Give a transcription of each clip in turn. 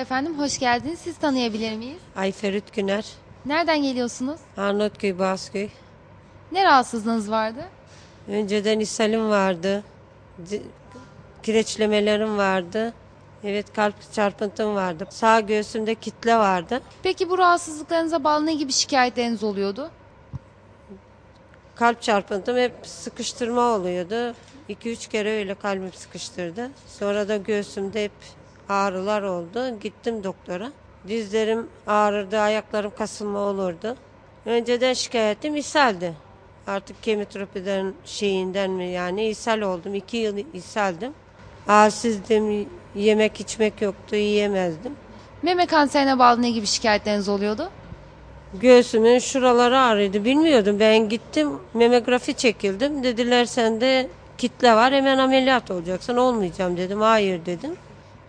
Efendim, hoş geldiniz. Siz tanıyabilir miyiz? Ayferit Güner, Nereden geliyorsunuz? Arnavutköy, Boğazköy. Ne rahatsızlığınız vardı? Önceden ishalim vardı. Kireçlemelerim vardı. Evet kalp çarpıntım vardı. Sağ göğsümde kitle vardı. Peki bu rahatsızlıklarınıza bağlı ne gibi şikayetleriniz oluyordu? Kalp çarpıntım hep sıkıştırma oluyordu. 2-3 kere öyle kalbim sıkıştırdı. Sonra da göğsümde hep ağrılar oldu. Gittim doktora. Dizlerim ağrırdı, ayaklarım kasılma olurdu. Önceden şikayetim ishaldi. Artık kemoterapilerin şeyinden mi yani ishal oldum. 2 yıl ishaldim. Halsizdim, yemek içmek yoktu, yiyemezdim. Meme kanserine bağlı ne gibi şikayetleriniz oluyordu? Göğsümün şuraları ağrıyordu. Bilmiyordum. Ben gittim memografi çekildim. Dediler sende kitle var hemen ameliyat olacaksın. Olmayacağım dedim. Hayır dedim.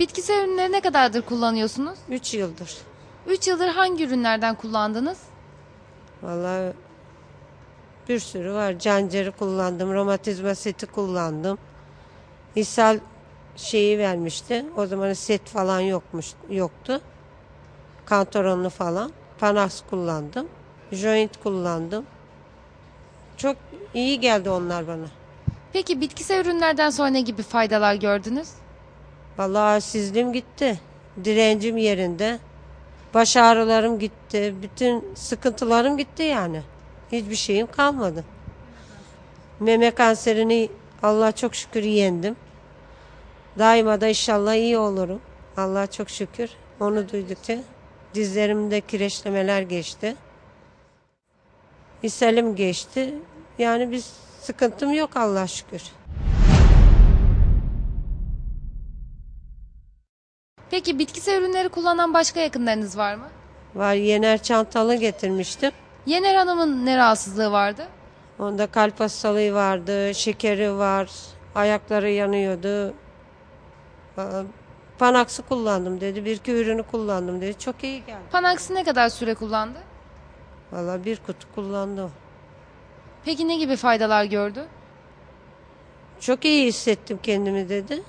Bitkisel ürünleri ne kadardır kullanıyorsunuz? 3 yıldır. 3 yıldır hangi ürünlerden kullandınız? Vallahi bir sürü var. Canceri kullandım. Romatizma seti kullandım. İshal şeyi vermişti. O zaman set falan yokmuş yoktu. Kantoronlu falan. Panax kullandım. Joint kullandım. Çok iyi geldi onlar bana. Peki bitkisel ürünlerden sonra ne gibi faydalar gördünüz? Vallahi halsizliğim gitti. Direncim yerinde. Baş ağrılarım gitti. Bütün sıkıntılarım gitti yani. Hiçbir şeyim kalmadı. Meme kanserini Allah çok şükür yendim. Daima da inşallah iyi olurum. Allah çok şükür. Onu duydukça dizlerimde kireçlemeler geçti. İshalim geçti. Yani bir sıkıntım yok Allah şükür. Peki bitkisel ürünleri kullanan başka yakınlarınız var mı? Var yener çantalı getirmiştim. Yener Hanım'ın ne rahatsızlığı vardı? Onda kalp hastalığı vardı, şekeri var, ayakları yanıyordu. Panax'ı kullandım dedi, bir iki ürünü kullandım dedi. Çok iyi geldi. Panax'ı ne kadar süre kullandı? Valla bir kutu kullandım. Peki ne gibi faydalar gördü? Çok iyi hissettim kendimi dedi.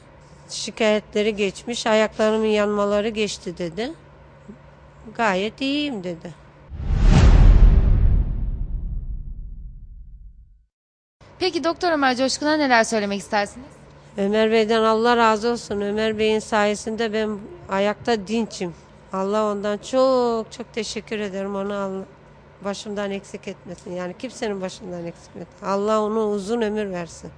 Şikayetleri geçmiş, ayaklarımın yanmaları geçti dedi. Gayet iyiyim dedi. Peki Doktor Ömer Coşkun'a neler söylemek istersiniz? Ömer Bey'den Allah razı olsun. Ömer Bey'in sayesinde ben ayakta dinçim. Allah ondan çok çok teşekkür ederim. Onu Allah başımdan eksik etmesin. Yani kimsenin başından eksik etmesin. Allah onu uzun ömür versin.